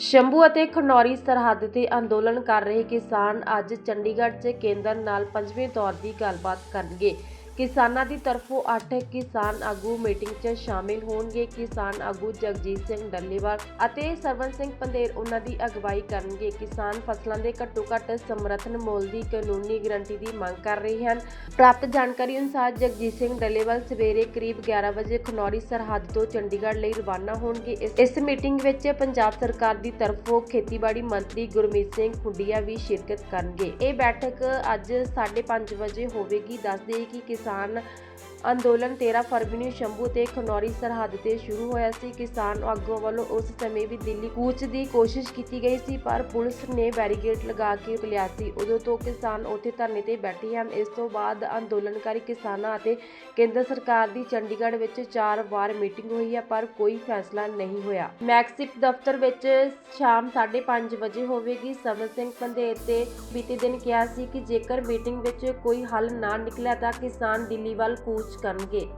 ਸ਼ੰਭੂ ਅਤੇ ਖਨੌਰੀ ਸਰਹੱਦ ਤੇ ਅੰਦੋਲਨ ਕਰ ਰਹੇ ਕਿਸਾਨ ਅੱਜ ਚੰਡੀਗੜ੍ਹ 'ਚ ਕੇਂਦਰ ਨਾਲ ਪੰਜਵੇਂ ਦੌਰ ਦੀ ਗੱਲਬਾਤ ਕਰਨਗੇ। ਕਿਸਾਨਾਂ ਦੀ ਤਰਫੋਂ 8 ਕਿਸਾਨ ਆਗੂ ਮੀਟਿੰਗ 'ਚ ਸ਼ਾਮਿਲ ਹੋਣਗੇ। ਕਿਸਾਨ ਆਗੂ ਜਗਜੀਤ ਸਿੰਘ ਡੱਲੇਵਾਲ ਅਤੇ ਸਰਵਨ ਸਿੰਘ ਪੰਦੇਰ ਉਹਨਾਂ ਦੀ ਅਗਵਾਈ ਕਰਨਗੇ। ਕਿਸਾਨ ਫਸਲਾਂ ਦੇ ਘੱਟੋ ਘੱਟ ਸਮਰਥਨ ਮੁੱਲ ਦੀ ਕਾਨੂੰਨੀ ਗਰੰਟੀ ਦੀ ਮੰਗ ਕਰ ਰਹੇ ਹਨ। ਪ੍ਰਾਪਤ ਜਾਣਕਾਰੀ ਅਨੁਸਾਰ ਜਗਜੀਤ ਸਿੰਘ ਡੱਲੇਵਾਲ ਸਵੇਰੇ ਕਰੀਬ 11 ਵਜੇ ਖਨੌਰੀ, ਸਰਹੱਦ ਤੋਂ ਚੰਡੀਗੜ੍ਹ ਲਈ ਰਵਾਨਾ ਹੋਣਗੇ। ਇਸ- ਮੀਟਿੰਗ ਵਿੱਚ ਪੰਜਾਬ ਸਰਕਾਰ ਦੀ ਤਰਫੋਂ ਖੇਤੀਬਾੜੀ ਮੰਤਰੀ ਗੁਰਮੀਤ ਸਿੰਘ ਖੁੱਡੀਆ ਵੀ ਸ਼ਿਰਕਤ ਕਰਨਗੇ। ਇਹ ਬੈਠਕ ਅੱਜ 5:30 ਵਜੇ ਹੋਵੇਗੀ। ਦੱਸ ਦੇਈਏ ਕਿ ਕਿਸਾਨ ਅੰਦੋਲਨ 13 ਫਰਵਰੀ ਨੂੰ ਸ਼ੰਭੂ ਤੇ ਖਨੌਰੀ ਸਰਹੱਦ ਤੇ ਸ਼ੁਰੂ ਹੋਇਆ ਸੀ। ਕਿਸਾਨ ਆਗੂਆਂ ਵੱਲੋਂ ਉਸ ਸਮੇਂ ਵੀ ਦਿੱਲੀ ਕੂਚ ਦੀ ਕੋਸ਼ਿਸ਼ ਕੀਤੀ ਗਈ ਸੀ, ਪਰ ਪੁਲਿਸ ਨੇ ਬੈਰੀਕੇਡ ਲਗਾ ਕੇ ਲਿਆ ਸੀ। ਉਦੋਂ ਤੋਂ ਕਿਸਾਨ ਉੱਥੇ ਧਰਨੇ ਤੇ ਬੈਠੇ ਹਨ। ਇਸ ਤੋਂ ਬਾਅਦ ਅੰਦੋਲਨਕਾਰੀ ਕਿਸਾਨਾਂ ਅਤੇ ਕੇਂਦਰ ਸਰਕਾਰ ਦੀ ਚੰਡੀਗੜ੍ਹ ਵਿੱਚ ਚਾਰ ਵਾਰ ਮੀਟਿੰਗ ਹੋਈ ਹੈ, ਪਰ ਕੋਈ ਫੈਸਲਾ ਨਹੀਂ ਹੋਇਆ। ਮੈਕਸਿਪ ਦਫ਼ਤਰ ਵਿੱਚ ਸ਼ਾਮ 5:30 ਵਜੇ ਹੋਵੇਗੀ। ਸਮਰ ਸਿੰਘ ਪੰਧੇਰ ਤੇ ਬੀਤੇ ਦਿਨ ਕਿਹਾ ਸੀ ਕਿ ਜੇਕਰ ਮੀਟਿੰਗ ਵਿੱਚ ਕੋਈ ਹੱਲ ਨਾ ਨਿਕਲਿਆ ਤਾਂ ਕਿਸਾਨ ਦਿੱਲੀ ਵੱਲ ਕੂਚ ਕਰਨਗੇ।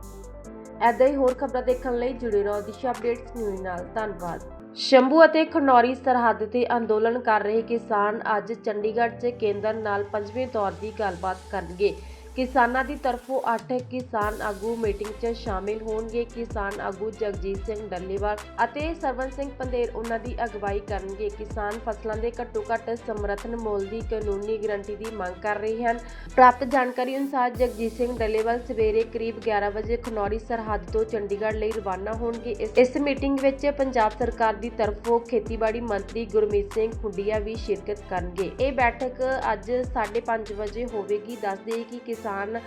ਐਦਾਂ ਹੀ ਹੋਰ ਖਬਰਾਂ ਦੇਖਣ ਲਈ ਜੁੜੇ ਰਹੋ ਦਿਸ਼ਾ ਅਪਡੇਟਸ ਨਿਊਜ਼ ਨਾਲ। ਧੰਨਵਾਦ। ਸ਼ੰਭੂ ਅਤੇ ਖਨੌਰੀ ਸਰਹੱਦ ਤੇ ਅੰਦੋਲਨ ਕਰ ਰਹੇ ਕਿਸਾਨ ਅੱਜ ਚੰਡੀਗੜ੍ਹ 'ਚ ਕੇਂਦਰ ਨਾਲ ਪੰਜਵੇਂ ਦੌਰ ਦੀ ਗੱਲਬਾਤ ਕਰਨਗੇ। ਕਿਸਾਨਾਂ ਦੀ ਤਰਫੋਂ 8 ਕਿਸਾਨ ਆਗੂ ਮੀਟਿੰਗ 'ਚ ਸ਼ਾਮਿਲ ਹੋਣਗੇ। ਕਿਸਾਨ ਆਗੂ ਜਗਜੀਤ ਸਿੰਘ ਡੱਲੇਵਾਲ ਅਤੇ ਸਰਵਨ ਸਿੰਘ ਪੰਦੇਰ ਉਹਨਾਂ ਦੀ ਅਗਵਾਈ ਕਰਨਗੇ। ਕਿਸਾਨ ਫਸਲਾਂ ਦੇ ਘੱਟੋ ਘੱਟ ਸਮਰਥਨ ਮੁੱਲ ਦੀ ਕਾਨੂੰਨੀ ਗਰੰਟੀ ਦੀ ਮੰਗ ਕਰ ਰਹੇ ਹਨ। ਪ੍ਰਾਪਤ ਜਾਣਕਾਰੀ ਅਨੁਸਾਰ ਜਗਜੀਤ ਸਿੰਘ ਡੱਲੇਵਾਲ ਸਵੇਰੇ ਕਰੀਬ 11 ਵਜੇ ਖਨੌਰੀ ਸਰਹੱਦ ਤੋਂ ਚੰਡੀਗੜ੍ਹ ਲਈ ਰਵਾਨਾ ਹੋਣਗੇ। ਇਸ- ਮੀਟਿੰਗ ਵਿੱਚ ਪੰਜਾਬ ਸਰਕਾਰ ਦੀ ਤਰਫੋਂ ਖੇਤੀਬਾੜੀ ਮੰਤਰੀ ਗੁਰਮੀਤ ਸਿੰਘ ਖੁੱਡੀਆ ਵੀ ਸ਼ਿਰਕਤ ਕਰਨਗੇ। ਇਹ ਬੈਠਕ ਅੱਜ 5:30 ਵਜੇ ਹੋਵੇਗੀ। ਦੱਸ ਦੇਈਏ ਕਿ ਕਿਸਾਨ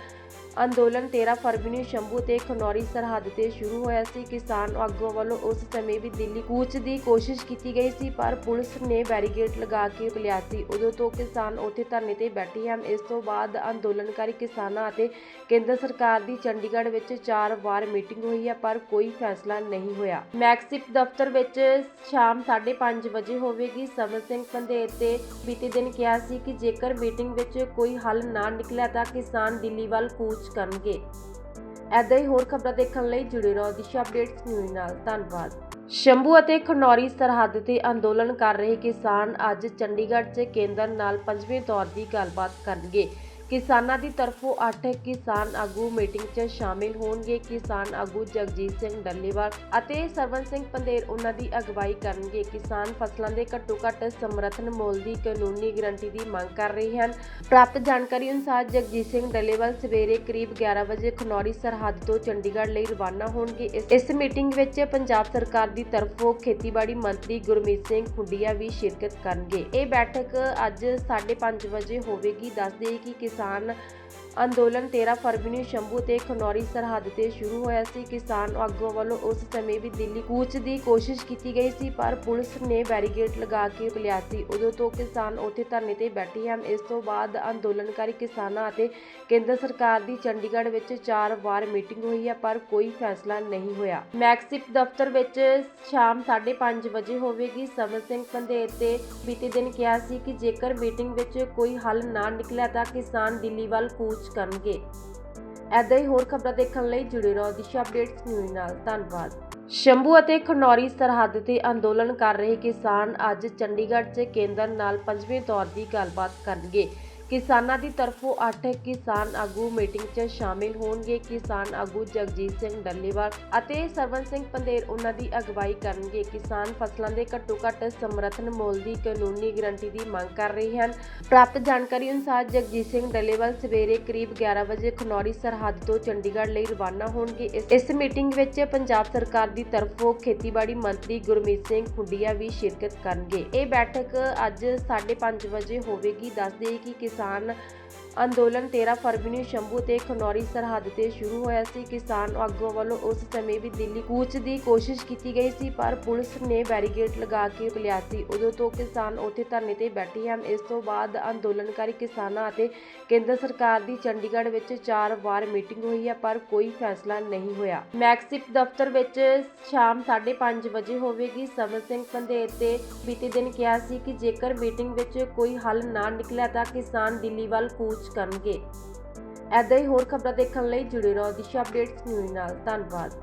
ਅੰਦੋਲਨ 13 ਫਰਵਰੀ ਨੂੰ ਸ਼ੰਭੂ ਤੇ ਖਨੌਰੀ ਸਰਹੱਦ ਤੇ ਸ਼ੁਰੂ ਹੋਇਆ ਸੀ। ਕਿਸਾਨ ਆਗੂਆਂ ਵੱਲੋਂ ਉਸ ਸਮੇਂ ਵੀ ਦਿੱਲੀ ਕੂਚ ਦੀ ਕੋਸ਼ਿਸ਼ ਕੀਤੀ ਗਈ ਸੀ, ਪਰ ਪੁਲਿਸ ਨੇ ਬੈਰੀਕੇਡ ਲਗਾ ਕੇ ਲਿਆ ਸੀ। ਉਦੋਂ ਤੋਂ ਕਿਸਾਨ ਉੱਥੇ ਧਰਨੇ ਤੇ ਬੈਠੇ ਹਨ। ਇਸ ਤੋਂ ਬਾਅਦ ਅੰਦੋਲਨਕਾਰੀ ਕਿਸਾਨਾਂ ਅਤੇ ਕੇਂਦਰ ਸਰਕਾਰ ਦੀ ਚੰਡੀਗੜ੍ਹ ਵਿੱਚ ਚਾਰ ਵਾਰ ਮੀਟਿੰਗ ਹੋਈ ਹੈ, ਪਰ ਕੋਈ ਫੈਸਲਾ ਨਹੀਂ ਹੋਇਆ। ਮੈਕਸਿਪ ਦਫ਼ਤਰ ਵਿੱਚ ਸ਼ਾਮ 5:30 ਵਜੇ ਹੋਵੇਗੀ। ਸਮਰ ਸਿੰਘ ਪੰਧੇਰ ਤੇ ਬੀਤੇ ਦਿਨ ਕਿਹਾ ਸੀ ਕਿ ਜੇਕਰ ਮੀਟਿੰਗ ਵਿੱਚ ਕੋਈ ਹੱਲ ਨਾ ਨਿਕਲਿਆ ਤਾਂ ਕਿਸਾਨ ਦਿੱਲੀ ਵੱਲ ਕੂਚ ਕਰਨਗੇ। ਐਦਾਂ ਹੀ ਹੋਰ ਖਬਰਾਂ ਦੇਖਣ ਲਈ ਜੁੜੇ ਰਹੋ ਦਿਸ਼ਾ ਅਪਡੇਟਸ ਨਿਊਜ਼ ਨਾਲ। ਧੰਨਵਾਦ। ਸ਼ੰਭੂ ਅਤੇ ਖਨੌਰੀ ਸਰਹੱਦ ਤੇ ਅੰਦੋਲਨ ਕਰ ਰਹੇ ਕਿਸਾਨ ਅੱਜ ਚੰਡੀਗੜ੍ਹ 'ਚ ਕੇਂਦਰ ਨਾਲ ਪੰਜਵੇਂ ਦੌਰ ਦੀ ਗੱਲਬਾਤ ਕਰਨਗੇ। ਕਿਸਾਨਾਂ ਦੀ ਤਰਫੋਂ 8 ਕਿਸਾਨ ਆਗੂ ਮੀਟਿੰਗ 'ਚ ਸ਼ਾਮਿਲ ਹੋਣਗੇ। ਕਿਸਾਨ ਆਗੂ ਜਗਜੀਤ ਸਿੰਘ ਡੱਲੇਵਾਲ ਅਤੇ ਸਰਵਨ ਸਿੰਘ ਪੰਦੇਰ ਉਹਨਾਂ ਦੀ ਅਗਵਾਈ ਕਰਨਗੇ। ਕਿਸਾਨ ਫਸਲਾਂ ਦੇ ਘੱਟੋ ਘੱਟ ਸਮਰਥਨ ਮੁੱਲ ਦੀ ਕਾਨੂੰਨੀ ਗਰੰਟੀ ਦੀ ਮੰਗ ਕਰ ਰਹੇ ਹਨ। ਪ੍ਰਾਪਤ ਜਾਣਕਾਰੀ ਅਨੁਸਾਰ ਜਗਜੀਤ ਸਿੰਘ ਡੱਲੇਵਾਲ ਸਵੇਰੇ ਕਰੀਬ 11 ਵਜੇ ਖਨੌਰੀ ਸਰਹੱਦ ਤੋਂ ਚੰਡੀਗੜ੍ਹ ਲਈ ਰਵਾਨਾ ਹੋਣਗੇ। ਇਸ- ਮੀਟਿੰਗ ਵਿੱਚ ਪੰਜਾਬ ਸਰਕਾਰ ਦੀ ਤਰਫੋਂ ਖੇਤੀਬਾੜੀ ਮੰਤਰੀ ਗੁਰਮੀਤ ਸਿੰਘ ਖੁੱਡੀਆ ਵੀ ਸ਼ਿਰਕਤ ਕਰਨਗੇ। ਇਹ ਬੈਠਕ ਅੱਜ 5:30 ਵਜੇ ਹੋਵੇਗੀ। ਦੱਸ ਦੇਈਏ ਕਿ ਕਿਸਾਨ ਅੰਦੋਲਨ 13 ਫਰਵਰੀ ਨੂੰ ਸ਼ੰਭੂ ਤੇ ਖਨੌਰੀ ਸਰਹੱਦ ਤੇ ਸ਼ੁਰੂ ਹੋਇਆ ਸੀ। ਕਿਸਾਨ ਆਗੂਆਂ ਵੱਲੋਂ ਉਸ ਸਮੇਂ ਵੀ ਦਿੱਲੀ ਕੂਚ ਦੀ ਕੋਸ਼ਿਸ਼ ਕੀਤੀ ਗਈ ਸੀ, ਪਰ ਪੁਲਿਸ ਨੇ ਬੈਰੀਕੇਡ ਲਗਾ ਕੇ ਲਿਆ ਸੀ। ਉਦੋਂ ਤੋਂ ਕਿਸਾਨ ਉੱਥੇ ਧਰਨੇ ਤੇ ਬੈਠੇ ਹਨ। ਇਸ ਤੋਂ ਬਾਅਦ ਅੰਦੋਲਨਕਾਰੀ ਕਿਸਾਨਾਂ ਅਤੇ ਕੇਂਦਰ ਸਰਕਾਰ ਦੀ ਚੰਡੀਗੜ੍ਹ ਵਿੱਚ ਚਾਰ ਵਾਰ ਮੀਟਿੰਗ ਹੋਈ ਹੈ, ਪਰ ਕੋਈ ਫੈਸਲਾ ਨਹੀਂ ਹੋਇਆ। ਮੈਕਸਿਪ ਦਫ਼ਤਰ ਵਿੱਚ ਸ਼ਾਮ 5:30 ਵਜੇ ਹੋਵੇਗੀ। ਸਮਰ ਸਿੰਘ ਪੰਧੇਰ ਤੇ ਬੀਤੇ ਦਿਨ ਕਿਹਾ ਸੀ ਕਿ ਜੇਕਰ ਮੀਟਿੰਗ ਵਿੱਚ ਕੋਈ ਹੱਲ ਨਾ ਨਿਕਲਿਆ ਤਾਂ ਕਿਸਾਨ ਦਿੱਲੀ ਵੱਲ ਕੂਚ ਕਰਨਗੇ। ਐਦਾਂ ਹੀ ਹੋਰ ਖਬਰਾਂ ਦੇਖਣ ਲਈ ਜੁੜੇ ਰਹੋ ਦਿਸ਼ਾ ਅਪਡੇਟਸ ਨਿਊਜ਼ ਨਾਲ। ਧੰਨਵਾਦ। ਸ਼ੰਭੂ ਅਤੇ ਖਨੌਰੀ ਸਰਹੱਦ ਤੇ ਅੰਦੋਲਨ ਕਰ ਰਹੇ ਕਿਸਾਨ ਅੱਜ ਚੰਡੀਗੜ੍ਹ 'ਚ ਕੇਂਦਰ ਨਾਲ ਪੰਜਵੇਂ ਦੌਰ ਦੀ ਗੱਲਬਾਤ ਕਰਨਗੇ। ਕਿਸਾਨਾਂ ਦੀ ਤਰਫੋਂ 8 ਕਿਸਾਨ ਆਗੂ ਮੀਟਿੰਗ 'ਚ ਸ਼ਾਮਿਲ ਹੋਣਗੇ। ਕਿਸਾਨ ਆਗੂ ਜਗਜੀਤ ਸਿੰਘ ਡੱਲੇਵਾਲ ਅਤੇ ਸਰਵਨ ਸਿੰਘ ਪੰਦੇਰ ਉਹਨਾਂ ਦੀ ਅਗਵਾਈ ਕਰਨਗੇ। ਕਿਸਾਨ ਫਸਲਾਂ ਦੇ ਘੱਟੋ ਘੱਟ ਸਮਰਥਨ ਮੁੱਲ ਦੀ ਕਾਨੂੰਨੀ ਗਰੰਟੀ ਦੀ ਮੰਗ ਕਰ ਰਹੇ ਹਨ। ਪ੍ਰਾਪਤ ਜਾਣਕਾਰੀ ਅਨੁਸਾਰ ਜਗਜੀਤ ਸਿੰਘ ਡੱਲੇਵਾਲ ਸਵੇਰੇ ਕਰੀਬ 11 ਵਜੇ ਖਨੌਰੀ ਸਰਹੱਦ ਤੋਂ ਚੰਡੀਗੜ੍ਹ ਲਈ ਰਵਾਨਾ ਹੋਣਗੇ। ਇਸ- ਮੀਟਿੰਗ ਵਿੱਚ ਪੰਜਾਬ ਸਰਕਾਰ ਦੀ ਤਰਫੋਂ ਖੇਤੀਬਾੜੀ ਮੰਤਰੀ ਗੁਰਮੀਤ ਸਿੰਘ ਖੁੱਡੀਆ ਵੀ ਸ਼ਿਰਕਤ ਕਰਨਗੇ। ਇਹ ਬੈਠਕ ਅੱਜ 5:30 ਵਜੇ ਹੋਵੇਗੀ। ਦੱਸ ਦੇਈਏ ਕਿ ਕਿਸਾਨ ਅੰਦੋਲਨ 13 ਫਰਵਰੀ ਨੂੰ ਸ਼ੰਭੂ ਤੇ ਖਨੌਰੀ ਸਰਹੱਦ ਤੇ ਸ਼ੁਰੂ ਹੋਇਆ ਸੀ। ਕਿਸਾਨ ਆਗੂਆਂ ਵੱਲੋਂ ਉਸ ਸਮੇਂ ਵੀ ਦਿੱਲੀ ਕੂਚ ਦੀ ਕੋਸ਼ਿਸ਼ ਕੀਤੀ ਗਈ ਸੀ, ਪਰ ਪੁਲਿਸ ਨੇ ਬੈਰੀਕੇਡ ਲਗਾ ਕੇ ਲਿਆ ਸੀ। ਉਦੋਂ ਤੋਂ ਕਿਸਾਨ ਉੱਥੇ ਧਰਨੇ ਤੇ ਬੈਠੇ ਹਨ। ਇਸ ਤੋਂ ਬਾਅਦ ਅੰਦੋਲਨਕਾਰੀ ਕਿਸਾਨਾਂ ਅਤੇ ਕੇਂਦਰ ਸਰਕਾਰ ਦੀ ਚੰਡੀਗੜ੍ਹ ਵਿੱਚ ਚਾਰ ਵਾਰ ਮੀਟਿੰਗ ਹੋਈ ਹੈ, ਪਰ ਕੋਈ ਫੈਸਲਾ ਨਹੀਂ ਹੋਇਆ। ਮੈਕਸਿਪ ਦਫ਼ਤਰ ਵਿੱਚ ਸ਼ਾਮ 5:30 ਵਜੇ ਹੋਵੇਗੀ। ਸਮਰ ਸਿੰਘ ਪੰਧੇਰ ਤੇ ਬੀਤੇ ਦਿਨ ਕਿਹਾ ਸੀ ਕਿ ਜੇਕਰ ਮੀਟਿੰਗ ਵਿੱਚ ਕੋਈ ਹੱਲ ਨਾ ਨਿਕਲਿਆ ਤਾਂ ਕਿਸਾਨ ਦਿੱਲੀ ਵੱਲ ਕੂਚ ਕਰਨਗੇ। ਐਦਾਂ ਹੀ ਹੋਰ ਖਬਰਾਂ ਦੇਖਣ ਲਈ ਜੁੜੇ ਰਹੋ ਦਿਸ਼ਾ ਅਪਡੇਟਸ ਨਿਊਜ਼ ਨਾਲ। ਧੰਨਵਾਦ।